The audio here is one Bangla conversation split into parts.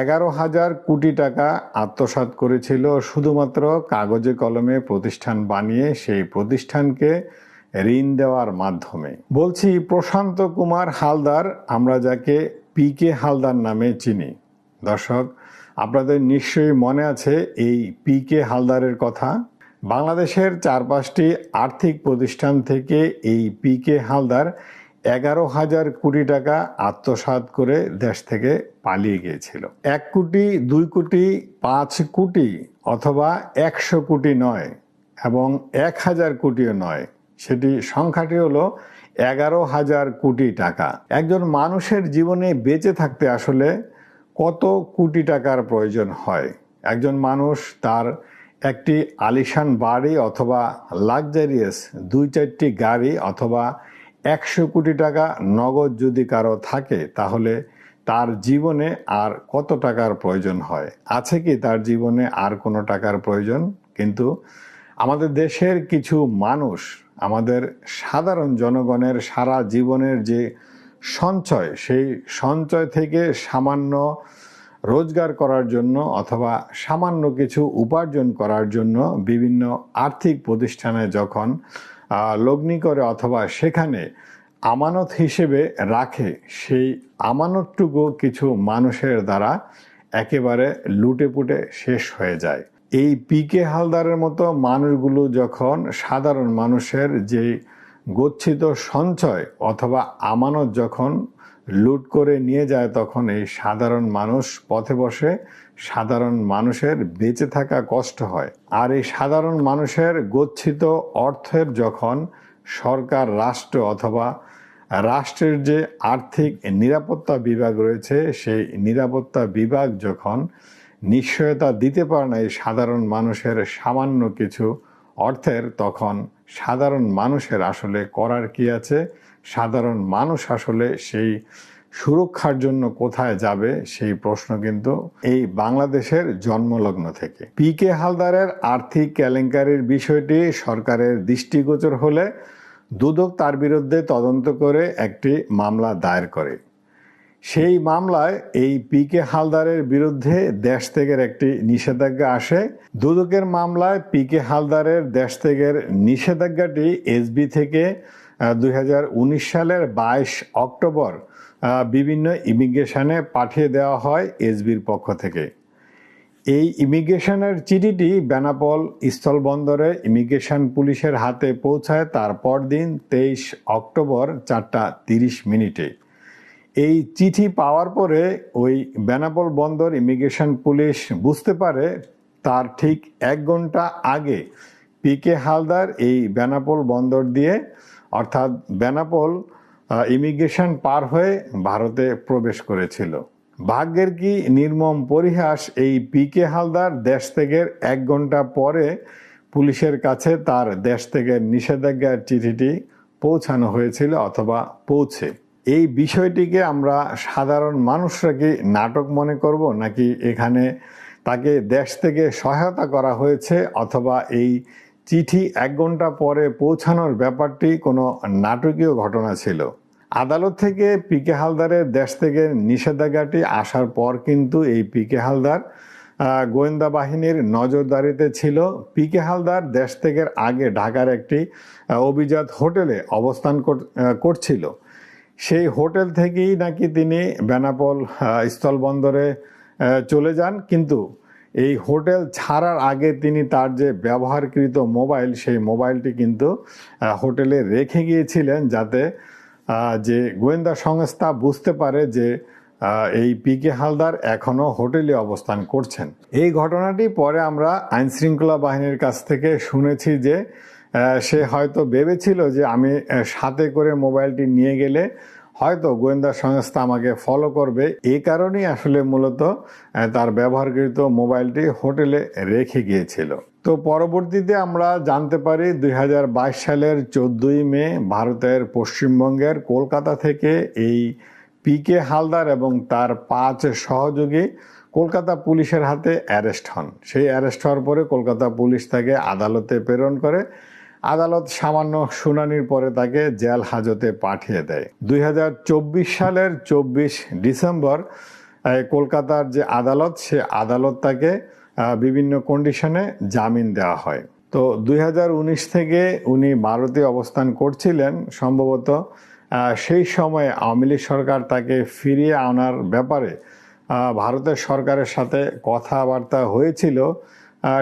এগারো হাজার কোটি টাকা আত্মসাৎ করেছিল শুধুমাত্র কাগজে কলমে প্রতিষ্ঠান বানিয়ে সেই প্রতিষ্ঠানকে ঋণ দেওয়ার মাধ্যমে। বলছি, প্রশান্ত কুমার হালদার, আমরা যাকে পি কে হালদার নামে চিনি। দর্শক, আপনাদের নিশ্চয়ই মনে আছে এই পি কে হালদারের কথা। বাংলাদেশের চার পাঁচটি আর্থিক প্রতিষ্ঠান থেকে এই পি কে হালদার এগারো হাজার কোটি টাকা আত্মসাৎ করে দেশ থেকে পালিয়ে গিয়েছিল। এক কোটি, দুই কোটি, পাঁচ কোটি অথবা একশো কোটি নয় এবং এক হাজার কোটিও নয়। সেটি সংখ্যাটি হলো এগারো হাজার কোটি টাকা। একজন মানুষের জীবনে বেঁচে থাকতে আসলে কত কোটি টাকার প্রয়োজন হয়? একজন মানুষ তার একটি আলিশান বাড়ি অথবা লাক্সারিয়াস দুই চারটি গাড়ি অথবা একশো কোটি টাকা নগদ যদি কারও থাকে, তাহলে তার জীবনে আর কত টাকার প্রয়োজন হয়? আছে কি তার জীবনে আর কোনো টাকার প্রয়োজন? কিন্তু আমাদের দেশের কিছু মানুষ, আমাদের সাধারণ জনগণের সারা জীবনের যে সঞ্চয়, সেই সঞ্চয় থেকে সামান্য রোজগার করার জন্য অথবা সামান্য কিছু উপার্জন করার জন্য বিভিন্ন আর্থিক প্রতিষ্ঠানে যখন লগ্নি করে অথবা সেখানে আমানত হিসেবে রাখে, সেই আমানতটুকু কিছু মানুষের দ্বারা একেবারে লুটে পুটে শেষ হয়ে যায়। এই পিকে হালদারের মতো মানুষগুলো যখন সাধারণ মানুষের যে গচ্ছিত সঞ্চয় অথবা আমানত যখন লুট করে নিয়ে যায় তখন এই সাধারণ মানুষ পথে বসে সাধারণ মানুষের বেঁচে থাকা কষ্ট হয়। আর এই সাধারণ মানুষের গচ্ছিত অর্থের যখন সরকার, রাষ্ট্র অথবা রাষ্ট্রের যে আর্থিক নিরাপত্তা বিভাগ রয়েছে, সেই নিরাপত্তা বিভাগ যখন নিশ্চয়তা দিতে পারে না এই সাধারণ মানুষের সামান্য কিছু অর্থের, তখন সাধারণ মানুষের আসলে করার কি আছে? সাধারণ মানুষ আসলে সেই সুরক্ষার জন্য কোথায় যাবে সেই প্রশ্ন কিন্তু এই বাংলাদেশের জন্মলগ্ন থেকে। পি কে হালদারের আর্থিক কেলেঙ্কারির বিষয়টি সরকারের দৃষ্টিগোচর হলে দুদক তার বিরুদ্ধে তদন্ত করে একটি মামলা দায়ের করে। সেই মামলায় এই পি কে হালদারের বিরুদ্ধে দেশ থেকের একটি নিষেধাজ্ঞা আসে। দুদকের মামলায় পি কে হালদারের দেশ থেকের নিষেধাজ্ঞাটি এসবি থেকে দুই হাজার উনিশ সালের বাইশ অক্টোবর বিভিন্ন ইমিগ্রেশনে পাঠিয়ে দেওয়া হয় এসবির পক্ষ থেকে। এই ইমিগ্রেশনের চিঠিটি বেনাপোল স্থলবন্দরে ইমিগ্রেশন পুলিশের হাতে পৌঁছায় তারপর দিন তেইশ অক্টোবর চারটা তিরিশ মিনিটে। এই চিঠি পাওয়ার পরে ওই বেনাপোল বন্দর ইমিগ্রেশন পুলিশ বুঝতে পারে তার ঠিক এক ঘণ্টা আগে পি কে হালদার এই বেনাপোল বন্দর দিয়ে, অর্থাৎ বেনাপোল ইমিগ্রেশন পার হয়ে ভারতে প্রবেশ করেছিল। ভাগ্যের কি নির্মম পরিহাস এই পি কে হালদার দেশ থেকে এক ঘণ্টা পরে পুলিশের কাছে তার দেশ থেকে নিষেধাজ্ঞার চিঠিটি পৌঁছানো হয়েছিল অথবা পৌঁছে। এই বিষয়টিকে আমরা সাধারণ মানুষরা কি নাটক মনে করব, নাকি এখানে তাকে দেশ থেকে সহায়তা করা হয়েছে, অথবা এই চিঠি এক ঘণ্টা পরে পৌঁছানোর ব্যাপারটি কোনো নাটকীয় ঘটনা ছিল? আদালত থেকে পিকে হালদারের দেশ থেকে নিষেধাজ্ঞাটি আসার পর কিন্তু এই পিকে হালদার গোয়েন্দা বাহিনীর নজরদারিতে ছিল। পিকে হালদার দেশ থেকে আগে ঢাকার একটি অভিজাত হোটেলে অবস্থান করছিল। সেই হোটেল থেকেই নাকি তিনি বেনাপোল স্থলবন্দরে চলে যান। কিন্তু এই হোটেল ছাড়ার আগে তিনি তার যে ব্যবহারকৃত মোবাইল, সেই মোবাইলটি কিন্তু হোটেলে রেখে গিয়েছিলেন যাতে যে গোয়েন্দা সংস্থা বুঝতে পারে যে এই পি কে হালদার এখনও হোটেলে অবস্থান করছেন। এই ঘটনাটি পরে আমরা আইনশৃঙ্খলা বাহিনীর কাছ থেকে শুনেছি যে সে হয়তো ভেবেছিল যে আমি সাথে করে মোবাইলটি নিয়ে গেলে হয়তো গোয়েন্দা সংস্থা আমাকে ফলো করবে। এই কারণেই আসলে মূলত তার ব্যবহারকৃত মোবাইলটি হোটেলে রেখে গিয়েছিল। তো পরবর্তীতে আমরা জানতে পারি, দুই হাজার বাইশ সালের চোদ্দই মে ভারতের পশ্চিমবঙ্গের কলকাতা থেকে এই পি কে হালদার এবং তার পাঁচ সহযোগী কলকাতা পুলিশের হাতে অ্যারেস্ট হন। সেই অ্যারেস্ট হওয়ার পরে কলকাতা পুলিশ তাকে আদালতে প্রেরণ করে। আদালত সামান্য শুনানির পরে তাকে জেল হাজতে পাঠিয়ে দেয়। দুই হাজার চব্বিশ সালের চব্বিশ ডিসেম্বর কলকাতার যে আদালত, সে আদালত তাকে বিভিন্ন কন্ডিশনে জামিন দেওয়া হয়। তো দুই হাজার উনিশ থেকে উনি ভারতে অবস্থান করছিলেন সম্ভবত সেই সময়ে আওয়ামী লীগ সরকার তাকে ফিরিয়ে আনার ব্যাপারে ভারতের সরকারের সাথে কথাবার্তা হয়েছিল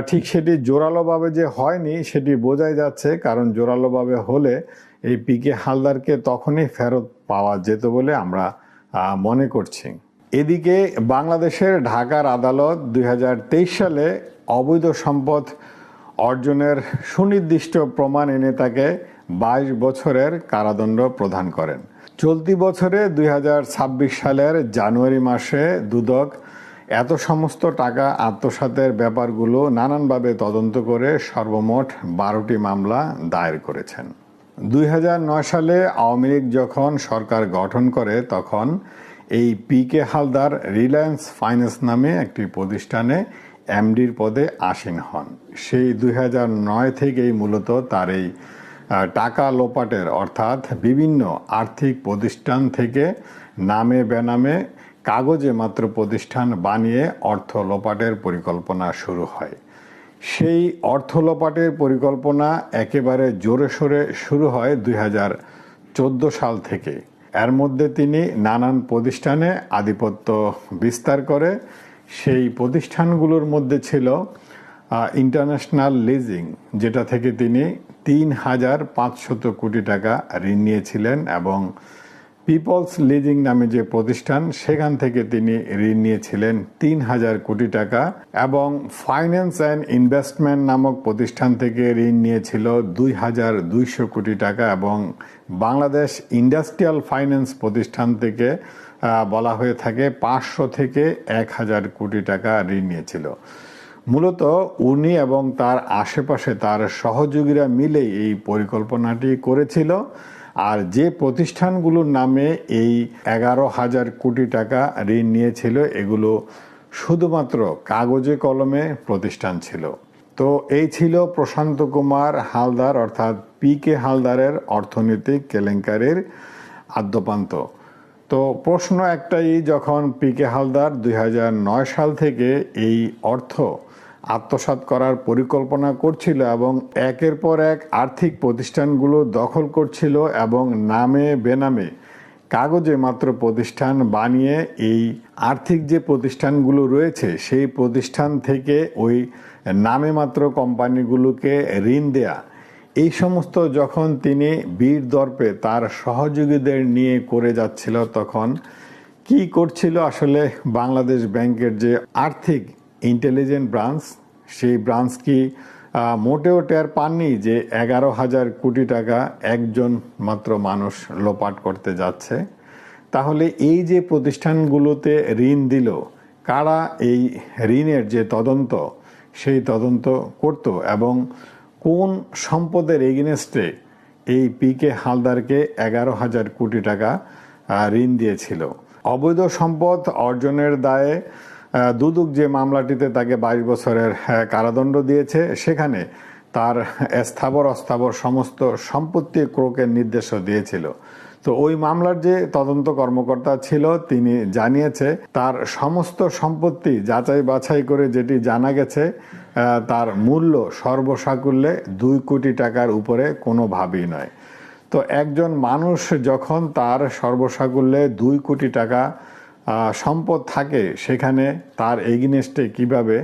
ঠিক সেটি জোরালোভাবে যে হয়নি সেটি বোঝাই যাচ্ছে, কারণ জোরালোভাবে হলে এই পি কে হালদারকে তখনই ফেরত পাওয়া যেত বলে আমরা মনে করছি। এদিকে বাংলাদেশের ঢাকার আদালত দুই হাজার তেইশ সালে অবৈধ সম্পদ অর্জনের সুনির্দিষ্ট প্রমাণ এনে তাকে বাইশ বছরের কারাদণ্ড প্রদান করেন। চলতি বছরে দুই হাজার ছাব্বিশ সালের জানুয়ারি মাসে দুদক এত সমস্ত টাকা আত্মসাতের ব্যাপারগুলো নানানভাবে তদন্ত করে সর্বমোট বারোটি মামলা দায়ের করেছেন। দুই হাজার নয় সালে আওয়ামী লীগ যখন সরকার গঠন করে, তখন এই P K Haldar Reliance Finance নামে একটি প্রতিষ্ঠানে এমডির পদে আসীন হন। সেই দুই থেকেই মূলত তার এই টাকা লোপাটের অর্থাৎ বিভিন্ন আর্থিক প্রতিষ্ঠান থেকে নামে বেনামে কাগজে মাত্র প্রতিষ্ঠান বানিয়ে অর্থ লোপাটের পরিকল্পনা শুরু হয়। সেই অর্থ লোপাটের পরিকল্পনা একেবারে জোরে সোরে শুরু হয় দুই হাজার চোদ্দ সাল থেকে। এর মধ্যে তিনি নানান প্রতিষ্ঠানে আধিপত্য বিস্তার করে। সেই প্রতিষ্ঠানগুলোর মধ্যে ছিল ইন্টারন্যাশনাল লিজিং, যেটা থেকে তিনি তিন হাজার পাঁচশত কোটি টাকা ঋণ নিয়েছিলেন এবং পিপলস লিজিং নামে যে প্রতিষ্ঠান, সেখান থেকে তিনি ঋণ নিয়েছিলেন তিন হাজার কোটি টাকা এবং ফাইন্যান্স অ্যান্ড ইনভেস্টমেন্ট নামক প্রতিষ্ঠান থেকে ঋণ নিয়েছিল দুই হাজার দুইশো কোটি টাকা এবং বাংলাদেশ ইন্ডাস্ট্রিয়াল ফাইন্যান্স প্রতিষ্ঠান থেকে বলা হয়ে থাকে পাঁচশো থেকে এক হাজার কোটি টাকা ঋণ নিয়েছিল। মূলত উনি এবং তার আশেপাশে তার সহযোগীরা মিলেই এই পরিকল্পনাটি করেছিল। আর যে প্রতিষ্ঠানগুলোর নামে এই এগারো হাজার কোটি টাকা ঋণ নিয়েছিল, এগুলো শুধুমাত্র কাগজে কলমে প্রতিষ্ঠান ছিল। তো এই ছিল প্রশান্ত কুমার হালদার, অর্থাৎ পি কে হালদারের অর্থনৈতিক কেলেঙ্কারির আদ্যপান্ত। তো প্রশ্ন একটাই, যখন পি কে হালদার দুই হাজার নয় সাল থেকে এই অর্থ আত্মসাৎ করার পরিকল্পনা করছিল এবং একের পর এক আর্থিক প্রতিষ্ঠানগুলো দখল করছিল এবং নামে বেনামে কাগজে মাত্র প্রতিষ্ঠান বানিয়ে এই আর্থিক যে প্রতিষ্ঠানগুলো রয়েছে, সেই প্রতিষ্ঠান থেকে ওই নামে মাত্র কোম্পানিগুলোকে ঋণ দেয়া। এই সমস্ত যখন তিনি বীর দর্পে তার সহযোগীদের নিয়ে করে যাচ্ছিল, তখন কি করছিল আসলে বাংলাদেশ ব্যাংকের যে আর্থিক ইন্টেলিজেন্ট ব্রাঞ্চ সেই ব্রাঞ্চ কি মোটেও টের পাননি যে এগারো হাজার কোটি টাকা একজন মাত্র মানুষ লোপাট করতে যাচ্ছে। তাহলে এই যে প্রতিষ্ঠানগুলোতে ঋণ দিল, কারা এই ঋণের যে তদন্ত, সেই তদন্ত করত এবং কোন সম্পদের এগেনস্টে এই পি কে হালদারকে এগারো হাজার কোটি টাকা ঋণ দিয়েছিল? অবৈধ সম্পদ অর্জনের দায়ে দুদক যে মামলাটিতে তাকে বাইশ বছরের কারাদণ্ড দিয়েছে, সেখানে তার স্থাবর অস্থাবর সমস্ত সম্পত্তি ক্রোকের নির্দেশও দিয়েছিল। তো ওই মামলার যে তদন্ত কর্মকর্তা ছিল, তিনি জানিয়েছে, তার সমস্ত সম্পত্তি যাচাই বাছাই করে যেটি জানা গেছে তার মূল্য সর্বসাকুল্যে দুই কোটি টাকার উপরে কোনোভাবেই নয়। তো একজন মানুষ যখন তার সর্বসাকুল্যে দুই কোটি টাকা সম্পদ থাকে সেখানে তার এগিনেস্টে কীভাবে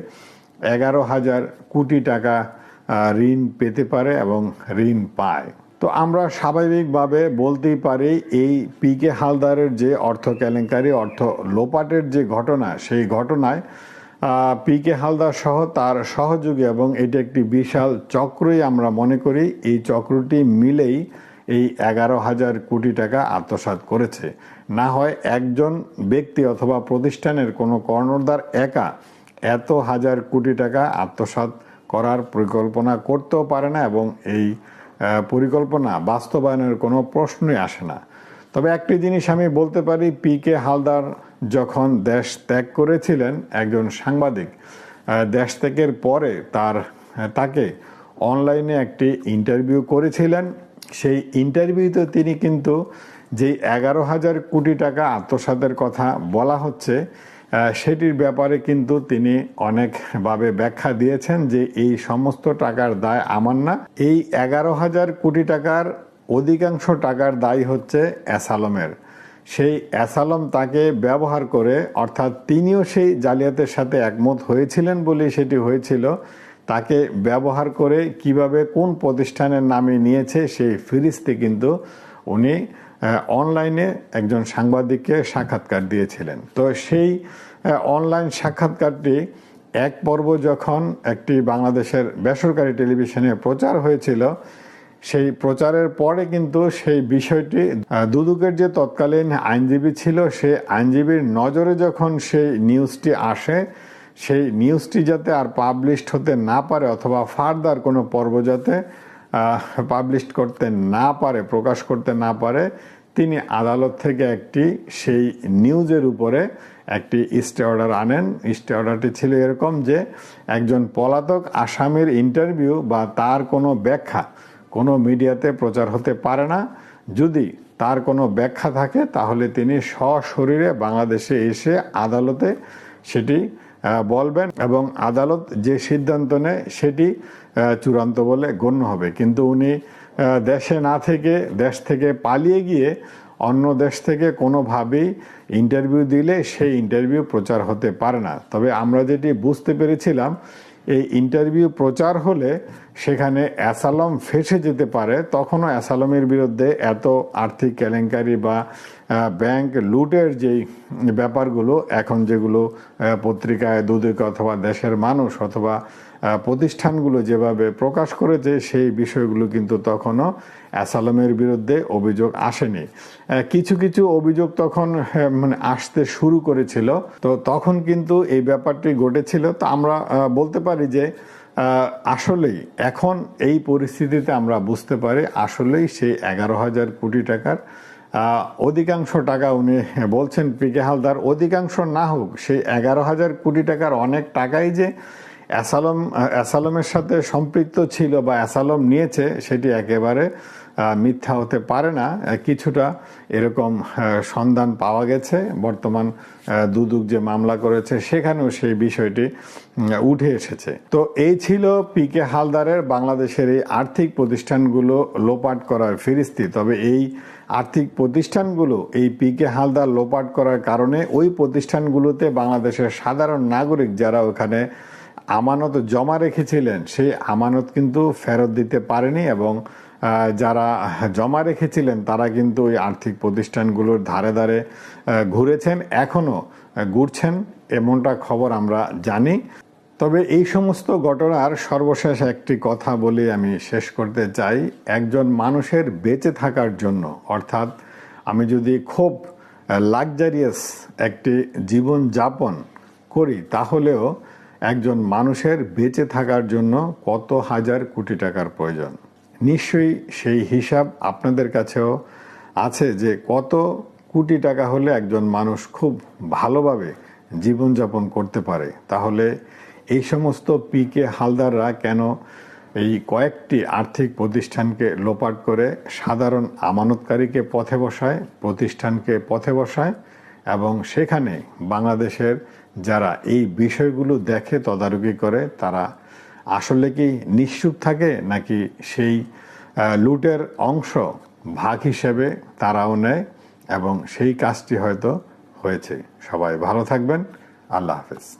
এগারো হাজার কোটি টাকা ঋণ পেতে পারে এবং ঋণ পায়। তো আমরা স্বাভাবিকভাবে বলতেই পারি এই পি কে হালদারের যে অর্থ কেলেঙ্কারি, অর্থ লোপাটের যে ঘটনা, সেই ঘটনায় পি কে হালদার সহ তার সহযোগী এবং এটি একটি বিশাল চক্রই আমরা মনে করি, এই চক্রটি মিলেই এই এগারো হাজার কোটি টাকা আত্মসাৎ করেছে। না হয় একজন ব্যক্তি অথবা প্রতিষ্ঠানের কোনো কর্ণধার একা এত হাজার কোটি টাকা আত্মসাৎ করার পরিকল্পনা করতেও পারে না এবং এই পরিকল্পনা বাস্তবায়নের কোনো প্রশ্নই আসে না। তবে একটি জিনিস আমি বলতে পারি, পি কে হালদার যখন দেশ ত্যাগ করেছিলেন, একজন সাংবাদিক দেশ ত্যাগের পরে তার তাকে অনলাইনে একটি ইন্টারভিউ করেছিলেন। সেই ইন্টারভিউতে তিনি কিন্তু যেই এগারো হাজার কোটি টাকা আত্মসাতের কথা বলা হচ্ছে সেটির ব্যাপারে কিন্তু তিনি অনেকভাবে ব্যাখ্যা দিয়েছেন যে এই সমস্ত টাকার দায় আমার না। এই এগারো হাজার কোটি টাকার অধিকাংশ টাকার দায় হচ্ছে অ্যাসালমের। সেই অ্যাসালম তাকে ব্যবহার করে, অর্থাৎ তিনিও সেই জালিয়াতের সাথে একমত হয়েছিলেন বলেই সেটি হয়েছিল। তাকে ব্যবহার করে কীভাবে কোন প্রতিষ্ঠানের নামে নিয়েছে সেই ফিরিস্তি কিন্তু উনি অনলাইনে একজন সাংবাদিককে সাক্ষাৎকার দিয়েছিলেন। তো সেই অনলাইন সাক্ষাৎকারটি এক পর্ব যখন একটি বাংলাদেশের বেসরকারি টেলিভিশনে প্রচার হয়েছিল, সেই প্রচারের পরে কিন্তু সেই বিষয়টি দুদুকের যে তৎকালীন আইনজীবী ছিল সেই আইনজীবীর নজরে যখন সেই নিউজটি আসে, সেই নিউজটি যাতে আর পাবলিশড হতে না পারে অথবা ফার্দার কোনো পর্ব যাতে পাবলিশ করতে না পারে, প্রকাশ করতে না পারে তিনি আদালত থেকে একটি, সেই নিউজের উপরে একটি স্টে অর্ডার আনেন। স্টে অর্ডারটি ছিল এরকম যে, একজন পলাতক আসামির ইন্টারভিউ বা তার কোনো ব্যাখ্যা কোনো মিডিয়াতে প্রচার হতে পারে না। যদি তার কোনো ব্যাখ্যা থাকে, তাহলে তিনি সশরীরে বাংলাদেশে এসে আদালতে সেটি বলবেন এবং আদালত যে সিদ্ধান্ত নেয়, সেটি চূড়ান্ত বলে গণ্য হবে। কিন্তু উনি দেশে না থেকে, দেশ থেকে পালিয়ে গিয়ে অন্য দেশ থেকে কোনোভাবেই ইন্টারভিউ দিলে সেই ইন্টারভিউ প্রচার হতে পারে না। তবে আমরা যেটি বুঝতে পেরেছিলাম, এই ইন্টারভিউ প্রচার হলে সেখানে অ্যাসালম ফেসে যেতে পারে। তখনও অ্যাসালমের বিরুদ্ধে এত আর্থিক কেলেঙ্কারি বা ব্যাংক লুটের যেই ব্যাপারগুলো, এখন যেগুলো পত্রিকায় দুদিকে অথবা দেশের মানুষ অথবা প্রতিষ্ঠানগুলো যেভাবে প্রকাশ করেছে, সেই বিষয়গুলো কিন্তু তখনও অ্যাসালমের বিরুদ্ধে অভিযোগ আসেনি। কিছু কিছু অভিযোগ তখন মানে আসতে শুরু করেছিল। তো তখন কিন্তু এই ব্যাপারটি ঘটেছিল। তো আমরা বলতে পারি যে আসলেই এখন এই পরিস্থিতিতে আমরা বুঝতে পারি আসলেই সেই এগারো হাজার কোটি টাকার অধিকাংশ টাকা উনি বলছেন পিকে হালদার, অধিকাংশ না হোক, সেই এগারো হাজার কোটি টাকার অনেক টাকাই যে অ্যাসালম, অ্যাসালমের সাথে সম্পৃক্ত ছিল বা অ্যাসালম নিয়েছে, সেটি একেবারে মিথ্যা হতে পারে না। কিছুটা এরকম সন্ধান পাওয়া গেছে। বর্তমান দুদুক যে মামলা করেছে, সেখানেও সেই বিষয়টি উঠে এসেছে। তো এই ছিল পি কে হালদারের বাংলাদেশের এই আর্থিক প্রতিষ্ঠানগুলো লোপাট করার ফিরিস্তি। তবে এই আর্থিক প্রতিষ্ঠানগুলো, এই পি কে হালদার লোপাট করার কারণে ওই প্রতিষ্ঠানগুলোতে বাংলাদেশের সাধারণ নাগরিক যারা ওখানে আমানত জমা রেখেছিলেন, সেই আমানত কিন্তু ফেরত দিতে পারেনি এবং যারা জমা রেখেছিলেন তারা কিন্তু ওই আর্থিক প্রতিষ্ঠানগুলোর ধারে ধারে ঘুরেছেন এখনও ঘুরছেন, এমনটা খবর আমরা জানি। তবে এই সমস্ত ঘটনার সর্বশেষ একটি কথা বলে আমি শেষ করতে চাই, একজন মানুষের বেঁচে থাকার জন্য। অর্থাৎ আমি যদি খুব লাকজারিয়াস একটি জীবন যাপন করি, তাহলেও একজন মানুষের বেঁচে থাকার জন্য কত হাজার কোটি টাকার প্রয়োজন। নিশ্চয়ই সেই হিসাব আপনাদের কাছেও আছে যে কত কোটি টাকা হলে একজন মানুষ খুব ভালোভাবে জীবনযাপন করতে পারে। তাহলে এই সমস্ত পিকে হালদাররা কেন এই কয়েকটি আর্থিক প্রতিষ্ঠানকে লোপাট করে সাধারণ আমানতকারীকে পথে বসায়, প্রতিষ্ঠানকে পথে বসায় এবং সেখানে বাংলাদেশের যারা এই বিষয়গুলো দেখে তদারকি করে, তারা আসলে কি নিশ্চুপ থাকে নাকি সেই লুটের অংশ ভাগ হিসেবে তারাও নেয় এবং সেই কাজটি হয়তো হয়েছে। সবাই ভালো থাকবেন। আল্লাহ হাফেজ।